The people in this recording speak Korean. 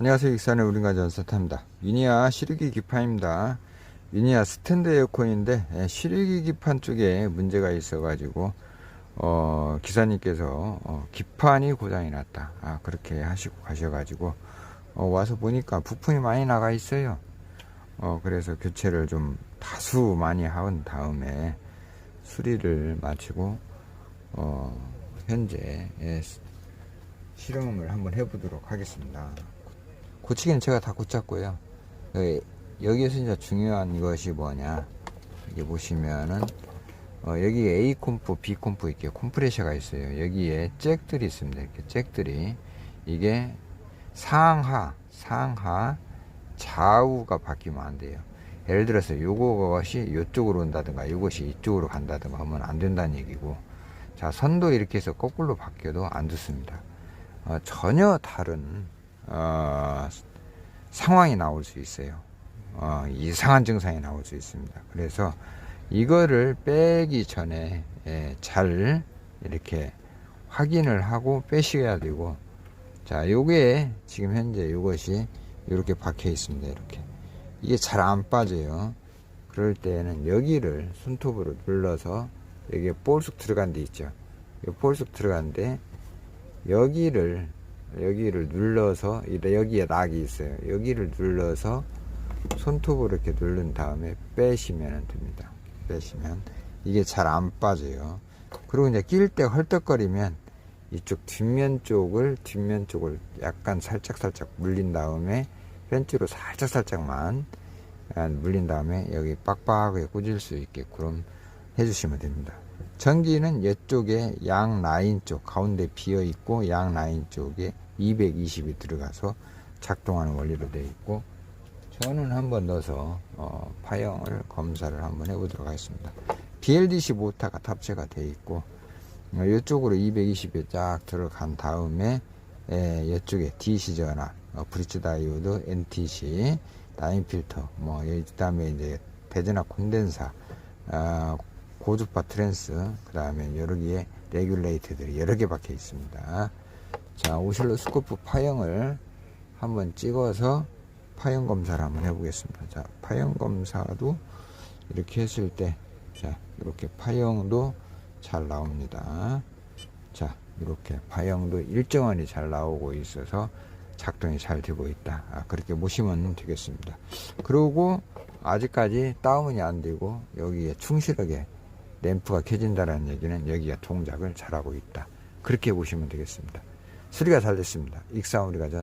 안녕하세요. 익산의 우린가 전사탑입니다. 유니아 시르기 기판입니다. 유니아 스탠드 에어컨인데 예, 시르기 기판 쪽에 문제가 있어 가지고 어, 기사님께서 어, 기판이 고장이 났다. 아, 그렇게 하시고 가셔 가지고 어, 와서 보니까 부품이 많이 나가 있어요. 어, 그래서 교체를 좀 다수 많이 한 다음에 수리를 마치고 어, 현재 예, 실험을 한번 해보도록 하겠습니다. 고치기는 제가 다 고쳤고요. 여기, 여기에서 이제 중요한 것이 뭐냐. 여기 보시면은, 어, 여기 A 콤프, B 콤프 이렇게 콤프레셔가 있어요. 여기에 잭들이 있습니다. 이렇게 잭들이. 이게 상하, 상하, 좌우가 바뀌면 안 돼요. 예를 들어서 요것이 이쪽으로 온다든가 이것이 이쪽으로 간다든가 하면 안 된다는 얘기고 자 선도 이렇게 해서 거꾸로 바뀌어도 안 좋습니다. 어, 전혀 다른 어, 상황이 나올 수 있어요. 어, 이상한 증상이 나올 수 있습니다. 그래서 이거를 빼기 전에 예, 잘 이렇게 확인을 하고 빼셔야 되고 자 요게 지금 현재 이것이 이렇게 박혀 있습니다. 이렇게 이게 잘 안 빠져요. 그럴 때는 여기를 손톱으로 눌러서 여기에 볼쑥 들어간 데 있죠. 이 볼쑥 들어간 데 여기를 여기를 눌러서 여기에 락이 있어요. 여기를 눌러서 손톱으로 이렇게 누른 다음에 빼시면 됩니다. 빼시면 이게 잘 안 빠져요. 그리고 이제 낄 때 헐떡거리면 이쪽 뒷면 쪽을 뒷면 쪽을 약간 살짝 살짝 물린 다음에 펜치로 살짝 살짝만 아, 물린 다음에 여기 빡빡하게 꽂을 수 있게끔 해주시면 됩니다. 전기는 이쪽에 양 라인 쪽 가운데 비어 있고 양 라인 쪽에 220이 들어가서 작동하는 원리로 되어 있고 저는 한번 넣어서 어, 파형을 검사를 한번 해보도록 하겠습니다. BLDC 모터가 탑재가 되어 있고 어, 이쪽으로 220에 쫙 들어간 다음에 예, 이쪽에 DC 전압, 어, 브릿지 다이오드, NTC, 라인 필터, 뭐, 그 다음에 이제 대전압 콘덴사, 어, 고주파 트랜스, 그 다음에 여러 개의 레귤레이터들이 여러 개 박혀 있습니다. 자, 오실로스코프 파형을 한번 찍어서 파형 검사를 한번 해보겠습니다. 자, 파형 검사도 이렇게 했을 때, 자, 이렇게 파형도 잘 나옵니다. 자, 이렇게 파형도 일정원이 잘 나오고 있어서 작동이 잘 되고 있다. 아, 그렇게 보시면 되겠습니다. 그리고 아직까지 다운이 안 되고 여기에 충실하게 램프가 켜진다는 얘기는 여기가 동작을 잘하고 있다. 그렇게 보시면 되겠습니다. 수리가 잘 됐습니다. 익사우리가 전